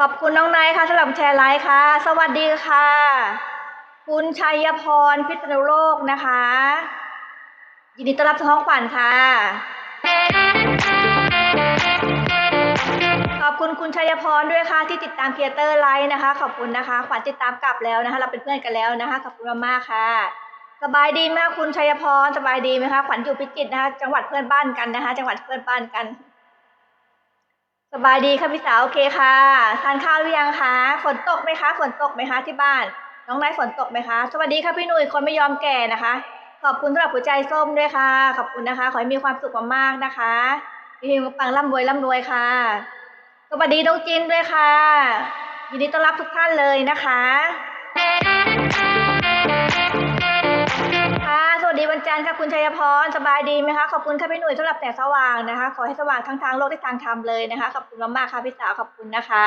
ขอบคุณน้องนท์ค่ะสำหรับแชร์ไลฟ์ค่ะ สวัสดีค่ะ คุณชัยพรพิษณุโลกนะคะ ยินดีต้อนรับท้องขวัญค่ะ ขอบคุณคุณชัยพรด้วยค่ะ ที่ติดตามเคียเตอร์ไลฟ์นะคะ ขอบคุณนะคะ ขวัญติดตามกลับแล้วนะคะ เราเป็นเพื่อนกันแล้วนะคะ ขอบคุณมากๆค่ะ สบายดีไหมคะคุณชัยพรสบายดีไหมคะ ขวัญอยู่พิจิตรนะคะ จังหวัดเพื่อนบ้านกันนะคะ จังหวัดเพื่อนบ้านกัน สบายดีค่ะพี่สาวโอเคค่ะทานข้าวหรือยังคะฝนตกไหมคะฝนตกไหมคะที่บ้าน น้องนท์ฝนตกไหมคะสวัสดีค่ะพี่หนุ่ยคนไม่ยอมแก่นะคะ ขอบคุณสำหรับหัวใจส้มด้วยค่ะ ขอบคุณนะคะ ขอให้มีความสุขมากๆนะคะมีเฮงปังร่ำรวยร่ำรวยค่ะ สวัสดีน้องจินด้วยค่ะ ยินดีต้อนรับทุกท่านเลยนะคะ วันจันทร์ค่ะคุณชัยพรสบายดีไหมคะขอบคุณค่ะพี่หนุ่ยสำหรับแสงสว่างนะคะ ขอให้สว่างทั้งทางโลกและทางธรรมเลยนะคะขอบคุณมากๆค่ะพี่สาวขอบคุณนะคะ